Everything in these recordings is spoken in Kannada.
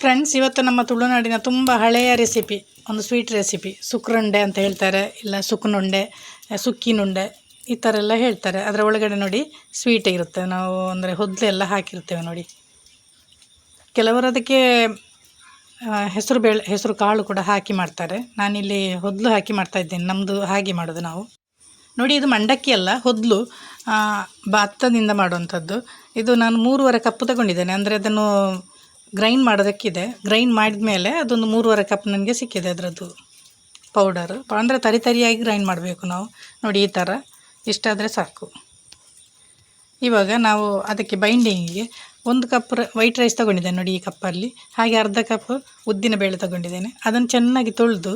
ಫ್ರೆಂಡ್ಸ್ ಇವತ್ತು ನಮ್ಮ ತುಳುನಾಡಿನ ತುಂಬ ಹಳೆಯ ರೆಸಿಪಿ ಒಂದು ಸ್ವೀಟ್ ರೆಸಿಪಿ ಸುಕ್ರುಂಡೆ ಅಂತ ಹೇಳ್ತಾರೆ, ಇಲ್ಲ ಸುಕ್ಕನುಂಡೆ ಸುಕ್ಕಿನುಂಡೆ, ಈ ಥರ ಎಲ್ಲ ಹೇಳ್ತಾರೆ. ಅದರ ಒಳಗಡೆ ನೋಡಿ ಸ್ವೀಟ್ ಇರುತ್ತೆ. ನಾವು ಅಂದರೆ ಹೊದ್ಲೆಲ್ಲ ಹಾಕಿರ್ತೇವೆ ನೋಡಿ. ಕೆಲವರು ಅದಕ್ಕೆ ಹೆಸರು ಬೇಳೆ, ಹೆಸರು ಕಾಳು ಕೂಡ ಹಾಕಿ ಮಾಡ್ತಾರೆ. ನಾನಿಲ್ಲಿ ಹೊದ್ಲು ಹಾಕಿ ಮಾಡ್ತಾ ಇದ್ದೇನೆ. ನಮ್ಮದು ಹಾಗೆ ಮಾಡೋದು ನಾವು. ನೋಡಿ, ಇದು ಮಂಡಕ್ಕಿ ಅಲ್ಲ, ಹೊದ್ಲು ಭತ್ತದಿಂದ ಮಾಡುವಂಥದ್ದು. ಇದು ನಾನು ಮೂರುವರೆ ಕಪ್ಪು ತಗೊಂಡಿದ್ದೇನೆ. ಅಂದರೆ ಅದನ್ನು ಗ್ರೈಂಡ್ ಮಾಡೋದಕ್ಕಿದೆ. ಗ್ರೈಂಡ್ ಮಾಡಿದ ಮೇಲೆ ಅದೊಂದು ಮೂರುವರೆ ಕಪ್ ನನಗೆ ಸಿಕ್ಕಿದೆ ಅದರದ್ದು ಪೌಡರು ಅಂದರೆ ತರಿ ತರಿಯಾಗಿ ಗ್ರೈಂಡ್ ಮಾಡಬೇಕು ನಾವು. ನೋಡಿ ಈ ಥರ ಇಷ್ಟಾದರೆ ಸಾಕು. ಇವಾಗ ನಾವು ಅದಕ್ಕೆ ಬೈಂಡಿಂಗಿಗೆ ಒಂದು ಕಪ್ ವೈಟ್ ರೈಸ್ ತೊಗೊಂಡಿದ್ದೇನೆ ನೋಡಿ ಈ ಕಪ್ಪಲ್ಲಿ ಹಾಗೆ ಅರ್ಧ ಕಪ್ ಉದ್ದಿನ ಬೇಳೆ ತೊಗೊಂಡಿದ್ದೇನೆ. ಅದನ್ನು ಚೆನ್ನಾಗಿ ತೊಳೆದು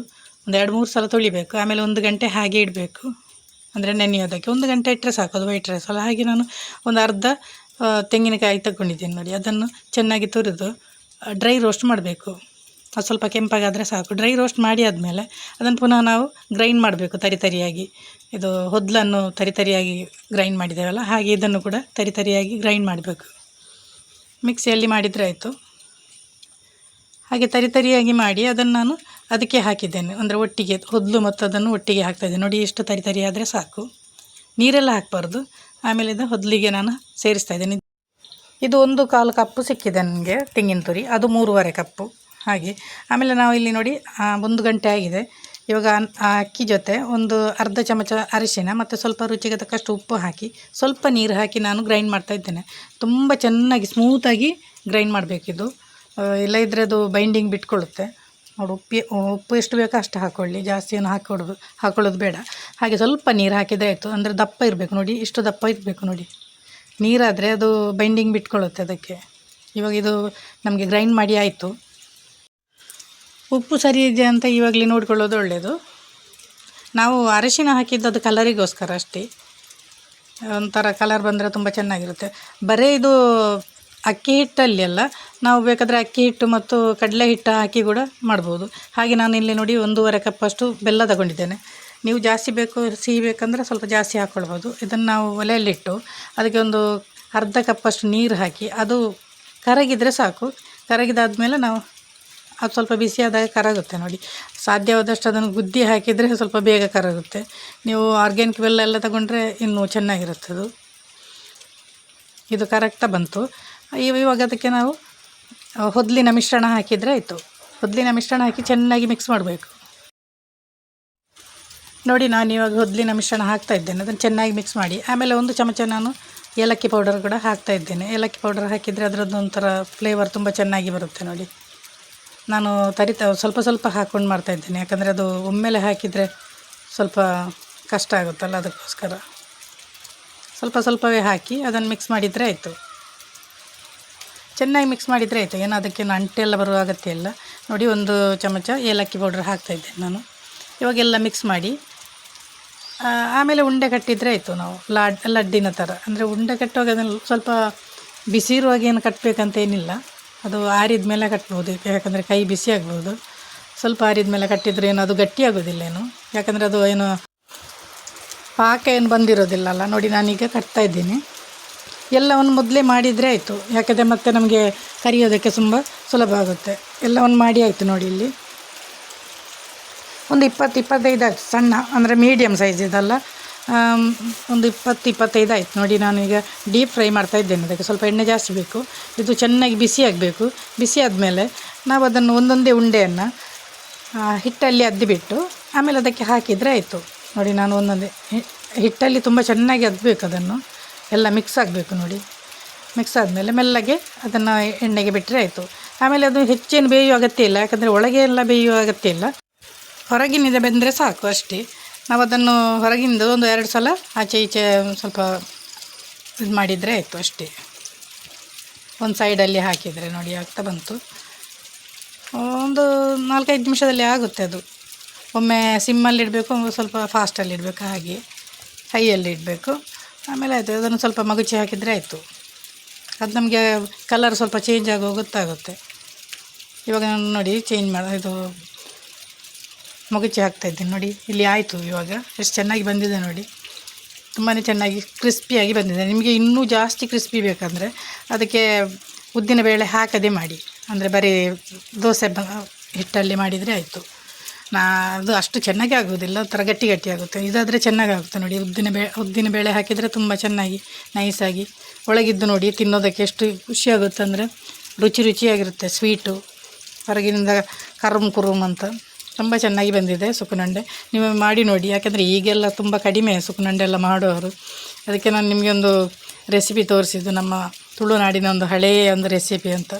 ಒಂದು ಎರಡು ಮೂರು ಸಲ ತೊಳಿಬೇಕು. ಆಮೇಲೆ ಒಂದು ಗಂಟೆ ಹಾಗೆ ಇಡಬೇಕು. ಅಂದರೆ ನೆನೆಯೋದಕ್ಕೆ. ಒಂದು ಗಂಟೆ ಇಟ್ಟರೆ ಸಾಕು. ಅದು ವೈಟ್ ರೈಸ್ ಅಲ್ಲ. ಹಾಗೆ ನಾನು ಒಂದು ಅರ್ಧ ತೆಂಗಿನಕಾಯಿ ತಗೊಂಡಿದ್ದೇನೆ ನೋಡಿ. ಅದನ್ನು ಚೆನ್ನಾಗಿ ತುರಿದು ಡ್ರೈ ರೋಸ್ಟ್ ಮಾಡಬೇಕು. ಅದು ಸ್ವಲ್ಪ ಕೆಂಪಾಗಾದರೆ ಸಾಕು. ಡ್ರೈ ರೋಸ್ಟ್ ಮಾಡಿ ಆದಮೇಲೆ ಅದನ್ನು ಪುನಃ ನಾವು ಗ್ರೈಂಡ್ ಮಾಡಬೇಕು ತರಿ ತರಿಯಾಗಿ. ಇದು ಹೊದ್ಲನ್ನು ತರಿ ತರಿಯಾಗಿ ಗ್ರೈಂಡ್ ಮಾಡಿದ್ದೇವಲ್ಲ, ಹಾಗೆ ಇದನ್ನು ಕೂಡ ತರಿ ತರಿಯಾಗಿ ಗ್ರೈಂಡ್ ಮಾಡಬೇಕು. ಮಿಕ್ಸಿಯಲ್ಲಿ ಮಾಡಿದರೆ ಆಯಿತು. ಹಾಗೆ ತರಿ ತರಿಯಾಗಿ ಮಾಡಿ ಅದನ್ನು ನಾನು ಅದಕ್ಕೆ ಹಾಕಿದ್ದೇನೆ. ಅಂದರೆ ಒಟ್ಟಿಗೆ, ಹೊದ್ಲು ಮತ್ತು ಅದನ್ನು ಒಟ್ಟಿಗೆ ಹಾಕ್ತಾಯಿದ್ದೇನೆ ನೋಡಿ, ಎಷ್ಟು ತರಿ ತರಿ ಆದರೆ ಸಾಕು. ನೀರೆಲ್ಲ ಹಾಕಬಾರ್ದು. ಆಮೇಲೆ ಇದು ಹೊದಲಿಗೆ ನಾನು ಸೇರಿಸ್ತಾ ಇದ್ದೀನಿ. ಇದು ಒಂದು ಕಾಲು ಕಪ್ಪು ಸಿಕ್ಕಿದೆ ನನಗೆ ತೆಂಗಿನ ತುರಿ. ಅದು ಮೂರುವರೆ ಕಪ್ಪು. ಹಾಗೆ. ಆಮೇಲೆ ನಾವು ಇಲ್ಲಿ ನೋಡಿ ಒಂದು ಗಂಟೆ ಆಗಿದೆ. ಇವಾಗ ಅಕ್ಕಿ ಜೊತೆ ಒಂದು ಅರ್ಧ ಚಮಚ ಅರಿಶಿನ ಮತ್ತು ಸ್ವಲ್ಪ ರುಚಿಗೆ ತಕ್ಕಷ್ಟು ಉಪ್ಪು ಹಾಕಿ, ಸ್ವಲ್ಪ ನೀರು ಹಾಕಿ ನಾನು ಗ್ರೈಂಡ್ ಮಾಡ್ತಾ ಇದ್ದೇನೆ. ತುಂಬ ಚೆನ್ನಾಗಿ ಸ್ಮೂತಾಗಿ ಗ್ರೈಂಡ್ ಮಾಡಬೇಕಿದು. ಇಲ್ಲ ಅದು ಬೈಂಡಿಂಗ್ ಬಿಟ್ಕೊಳ್ಳುತ್ತೆ. ನೋಡಿ, ಉಪ್ಪಿ ಉಪ್ಪು ಎಷ್ಟು ಬೇಕೋ ಅಷ್ಟು ಹಾಕ್ಕೊಳ್ಳಿ ಜಾಸ್ತಿ ಏನು ಹಾಕೊಡೋದು, ಹಾಕೊಳ್ಳೋದು ಬೇಡ. ಹಾಗೆ ಸ್ವಲ್ಪ ನೀರು ಹಾಕಿದರೆ ಆಯಿತು. ಅಂದರೆ ದಪ್ಪ ಇರಬೇಕು ನೋಡಿ, ಇಷ್ಟು ದಪ್ಪ ಇರಬೇಕು ನೋಡಿ. ನೀರಾದರೆ ಅದು ಬೈಂಡಿಂಗ್ ಬಿಟ್ಕೊಳ್ಳುತ್ತೆ ಅದಕ್ಕೆ. ಇವಾಗ ಇದು ನಮಗೆ ಗ್ರೈಂಡ್ ಮಾಡಿ ಆಯಿತು. ಉಪ್ಪು ಸರಿ ಇದೆ ಅಂತ ಇವಾಗಲೇ ನೋಡ್ಕೊಳ್ಳೋದು ಒಳ್ಳೆಯದು ನಾವು ಅರಶಿನ ಹಾಕಿದ್ದು ಅದು ಕಲರಿಗೋಸ್ಕರ ಅಷ್ಟೇ. ಒಂಥರ ಕಲರ್ ಬಂದರೆ ತುಂಬ ಚೆನ್ನಾಗಿರುತ್ತೆ. ಬರೀ ಇದು ಅಕ್ಕಿ ಹಿಟ್ಟಲ್ಲಿ ಅಲ್ಲ, ನಾವು ಬೇಕಾದರೆ ಅಕ್ಕಿ ಹಿಟ್ಟು ಮತ್ತು ಕಡಲೆ ಹಿಟ್ಟು ಹಾಕಿ ಕೂಡ ಮಾಡ್ಬೋದು. ಹಾಗೆ ನಾನು ಇಲ್ಲಿ ನೋಡಿ ಒಂದೂವರೆ ಕಪ್ಪಷ್ಟು ಬೆಲ್ಲ ತಗೊಂಡಿದ್ದೇನೆ. ನೀವು ಜಾಸ್ತಿ ಬೇಕು, ಸಿಹಿ ಬೇಕಂದರೆ ಸ್ವಲ್ಪ ಜಾಸ್ತಿ ಹಾಕ್ಕೊಳ್ಬೋದು ಇದನ್ನು ನಾವು ಒಲೆಯಲ್ಲಿಟ್ಟು ಅದಕ್ಕೆ ಒಂದು ಅರ್ಧ ಕಪ್ಪಷ್ಟು ನೀರು ಹಾಕಿ, ಅದು ಕರಗಿದರೆ ಸಾಕು. ಕರಗಿದಾದ್ಮೇಲೆ ನಾವು ಅದು ಸ್ವಲ್ಪ ಬಿಸಿಯಾದಾಗ ಕರಗುತ್ತೆ ನೋಡಿ. ಸಾಧ್ಯವಾದಷ್ಟು ಅದನ್ನು ಗುದ್ದಿ ಹಾಕಿದರೆ ಸ್ವಲ್ಪ ಬೇಗ ಕರಗುತ್ತೆ. ನೀವು ಆರ್ಗ್ಯಾನಿಕ್ ಬೆಲ್ಲ ಎಲ್ಲ ತಗೊಂಡ್ರೆ ಇನ್ನೂ ಚೆನ್ನಾಗಿರುತ್ತೆ ಅದು ಇದು ಕರೆಕ್ಟಾಗಿ ಬಂತು. ಇವಾಗ ಅದಕ್ಕೆ ನಾವು ಹೊದ್ಲಿನ ಮಿಶ್ರಣ ಹಾಕಿದರೆ ಆಯಿತು. ಹೊದ್ಲಿನ ಮಿಶ್ರಣ ಹಾಕಿ ಚೆನ್ನಾಗಿ ಮಿಕ್ಸ್ ಮಾಡಬೇಕು. ನೋಡಿ, ನಾನು ಇವಾಗ ಹೊದ್ಲಿನ ಮಿಶ್ರಣ ಹಾಕ್ತಾ ಇದ್ದೇನೆ. ಅದನ್ನು ಚೆನ್ನಾಗಿ ಮಿಕ್ಸ್ ಮಾಡಿ. ಆಮೇಲೆ ಒಂದು ಚಮಚ ನಾನು ಏಲಕ್ಕಿ ಪೌಡರ್ ಕೂಡ ಹಾಕ್ತಾ ಇದ್ದೇನೆ. ಏಲಕ್ಕಿ ಪೌಡರ್ ಹಾಕಿದರೆ ಅದರದ್ದು ಒಂಥರ ಫ್ಲೇವರ್ ತುಂಬ ಚೆನ್ನಾಗಿ ಬರುತ್ತೆ ನೋಡಿ. ನಾನು ತರಿತ ಸ್ವಲ್ಪ ಸ್ವಲ್ಪ ಹಾಕ್ಕೊಂಡು ಮಾಡ್ತಾ ಇದ್ದೇನೆ. ಯಾಕಂದರೆ ಅದು ಒಮ್ಮೆಲೆ ಹಾಕಿದರೆ ಸ್ವಲ್ಪ ಕಷ್ಟ ಆಗುತ್ತಲ್ಲ ಅದಕ್ಕೋಸ್ಕರ. ಸ್ವಲ್ಪ ಸ್ವಲ್ಪವೇ ಹಾಕಿ ಅದನ್ನು ಮಿಕ್ಸ್ ಮಾಡಿದರೆ ಆಯಿತು. ಚೆನ್ನಾಗಿ ಮಿಕ್ಸ್ ಮಾಡಿದರೆ ಆಯಿತು. ಏನು ಅದಕ್ಕೇನು ಅಂಟೆಲ್ಲ ಬರುವ ಅಗತ್ಯ ಇಲ್ಲ. ನೋಡಿ, ಒಂದು ಚಮಚ ಏಲಕ್ಕಿ ಪೌಡ್ರ್ ಹಾಕ್ತಾಯಿದ್ದೆ ನಾನು. ಇವಾಗೆಲ್ಲ ಮಿಕ್ಸ್ ಮಾಡಿ. ಆಮೇಲೆ ಉಂಡೆ ಕಟ್ಟಿದರೆ ಆಯಿತು ನಾವು. ಲಾಡ್, ಲಡ್ಡಿನ ಥರ ಅಂದರೆ ಉಂಡೆ ಕಟ್ಟುವಾಗ ಅದನ್ನು ಸ್ವಲ್ಪ ಬಿಸಿ ಇರುವಾಗ ಏನು ಕಟ್ಟಬೇಕಂತ ಏನಿಲ್ಲ. ಅದು ಆರಿದ ಮೇಲೆ ಕಟ್ಬೋದು. ಯಾಕಂದರೆ ಕೈ ಬಿಸಿ ಆಗ್ಬೋದು. ಸ್ವಲ್ಪ ಆರಿದ ಮೇಲೆ ಕಟ್ಟಿದರೆ ಏನು, ಅದು ಗಟ್ಟಿ ಆಗೋದಿಲ್ಲ ಏನು. ಯಾಕಂದರೆ ಅದು ಏನು ಪಾಕ ಏನು ಬಂದಿರೋದಿಲ್ಲಲ್ಲ ನೋಡಿ, ನಾನೀಗ ಕಟ್ತಾ ಇದ್ದೀನಿ. ಎಲ್ಲವನ್ನು ಮೊದಲೇ ಮಾಡಿದರೆ ಆಯಿತು. ಯಾಕಂದರೆ ಮತ್ತೆ ನಮಗೆ ಕರಿಯೋದಕ್ಕೆ ತುಂಬ ಸುಲಭ ಆಗುತ್ತೆ. ಎಲ್ಲವನ್ನು ಮಾಡಿ ಆಯಿತು ನೋಡಿ ಇಲ್ಲಿ. ಒಂದು ಇಪ್ಪತ್ತು, ಇಪ್ಪತ್ತೈದು ಆಯ್ತು. ಸಣ್ಣ, ಅಂದರೆ ಮೀಡಿಯಮ್ ಸೈಜ್ ಇದಲ್ಲ. ಒಂದು ಇಪ್ಪತ್ತು, ಇಪ್ಪತ್ತೈದು ಆಯ್ತು. ನೋಡಿ ನಾನು ಈಗ ಡೀಪ್ ಫ್ರೈ ಮಾಡ್ತಾ ಇದ್ದೇನೆ. ಅದಕ್ಕೆ ಸ್ವಲ್ಪ ಎಣ್ಣೆ ಜಾಸ್ತಿ ಬೇಕು. ಇದು ಚೆನ್ನಾಗಿ ಬಿಸಿ ಆಗಬೇಕು. ಬಿಸಿ ಆದಮೇಲೆ ನಾವು ಅದನ್ನು ಒಂದೊಂದೇ ಉಂಡೆಯನ್ನು ಹಿಟ್ಟಲ್ಲಿ ಅದ್ದಿಬಿಟ್ಟು ಆಮೇಲೆ ಅದಕ್ಕೆ ಹಾಕಿದರೆ ಆಯಿತು. ನೋಡಿ ನಾನು ಒಂದೊಂದೇ ಹಿಟ್ಟಲ್ಲಿ ತುಂಬ ಚೆನ್ನಾಗಿ ಅದ್ದಬೇಕು ಅದನ್ನು. ಎಲ್ಲ ಮಿಕ್ಸ್ ಆಗಬೇಕು ನೋಡಿ. ಮಿಕ್ಸ್ ಆದಮೇಲೆ ಮೆಲ್ಲಗೆ ಅದನ್ನು ಎಣ್ಣೆಗೆ ಬಿಟ್ಟರೆ ಆಯಿತು. ಆಮೇಲೆ ಅದು ಹೆಚ್ಚೇನು ಬೇಯುವ ಅಗತ್ಯ ಇಲ್ಲ, ಯಾಕಂದರೆ ಒಳಗೆ ಎಲ್ಲ ಬೇಯುವ ಅಗತ್ಯ ಇಲ್ಲ. ಹೊರಗಿನಿಂದ ಬೆಂದರೆ ಸಾಕು ಅಷ್ಟೇ. ನಾವು ಅದನ್ನು ಹೊರಗಿಂದ ಒಂದು ಎರಡು ಸಲ ಆಚೆ ಈಚೆ ಸ್ವಲ್ಪ ಇದು ಮಾಡಿದರೆ ಆಯಿತು ಅಷ್ಟೇ. ಒಂದು ಸೈಡಲ್ಲಿ ಹಾಕಿದರೆ ನೋಡಿ ಆಗ್ತಾ ಬಂತು. ಒಂದು ನಾಲ್ಕೈದು ನಿಮಿಷದಲ್ಲಿ ಆಗುತ್ತೆ ಅದು. ಒಮ್ಮೆ ಸಿಮ್ಮಲ್ಲಿ ಇಡಬೇಕು ಸ್ವಲ್ಪ ಫಾಸ್ಟಲ್ಲಿ ಇಡಬೇಕು ಹಾಗೆ ಹೈಯಲ್ಲಿ ಇಡಬೇಕು ಆಮೇಲೆ ಆಯಿತು ಅದನ್ನು ಸ್ವಲ್ಪ ಮಗುಚಿ ಹಾಕಿದರೆ ಆಯಿತು. ಅದು ನಮಗೆ ಕಲರ್ ಸ್ವಲ್ಪ ಚೇಂಜ್ ಆಗೋ ಗೊತ್ತಾಗುತ್ತೆ. ಇವಾಗ ನಾನು ನೋಡಿ ಚೇಂಜ್ ಮಾಡಿ ಇದು ಮಗುಚಿ ಹಾಕ್ತಾಯಿದ್ದೀನಿ ನೋಡಿ. ಇಲ್ಲಿ ಆಯಿತು ಇವಾಗ. ಎಷ್ಟು ಚೆನ್ನಾಗಿ ಬಂದಿದೆ ನೋಡಿ. ತುಂಬಾ ಚೆನ್ನಾಗಿ ಕ್ರಿಸ್ಪಿಯಾಗಿ ಬಂದಿದೆ. ನಿಮಗೆ ಇನ್ನೂ ಜಾಸ್ತಿ ಕ್ರಿಸ್ಪಿ ಬೇಕಂದರೆ ಅದಕ್ಕೆ ಉದ್ದಿನ ಬೇಳೆ ಹಾಕದೆ ಮಾಡಿ. ಅಂದರೆ ಬರೀ ದೋಸೆ ಹಿಟ್ಟಲ್ಲಿ ಮಾಡಿದರೆ ಆಯಿತು. ನಾ ಅದು ಅಷ್ಟು ಚೆನ್ನಾಗಿ ಆಗೋದಿಲ್ಲ. ಒಂಥರ ಗಟ್ಟಿ ಗಟ್ಟಿ ಆಗುತ್ತೆ. ಇದಾದರೆ ಚೆನ್ನಾಗಿ ಆಗುತ್ತೆ ನೋಡಿ. ಉದ್ದಿನ ಬೇ, ಉದ್ದಿನ ಬೇಳೆ ಹಾಕಿದರೆ ತುಂಬ ಚೆನ್ನಾಗಿ ನೈಸಾಗಿ ಒಳಗಿದ್ದು ನೋಡಿ ತಿನ್ನೋದಕ್ಕೆ ಎಷ್ಟು ಖುಷಿಯಾಗುತ್ತೆ ಅಂದರೆ ರುಚಿ ರುಚಿಯಾಗಿರುತ್ತೆ. ಸ್ವೀಟು ಹೊರಗಿನಿಂದ ಕರುಮ್ ಕುರುಮ್ ಅಂತ ತುಂಬ ಚೆನ್ನಾಗಿ ಬಂದಿದೆ ಸುಕ್ಕುನುಂಡೆ ನೀವು ಮಾಡಿ ನೋಡಿ. ಯಾಕೆಂದರೆ ಈಗೆಲ್ಲ ತುಂಬ ಕಡಿಮೆ ಸುಕ್ಕುನುಂಡೆ ಎಲ್ಲ ಮಾಡೋರು ಅದಕ್ಕೆ ನಾನು ನಿಮಗೆ ಒಂದು ರೆಸಿಪಿ ತೋರಿಸಿದ್ದು. ನಮ್ಮ ತುಳುನಾಡಿನ ಒಂದು ಹಳೆಯ ಒಂದು ರೆಸಿಪಿ ಅಂತ.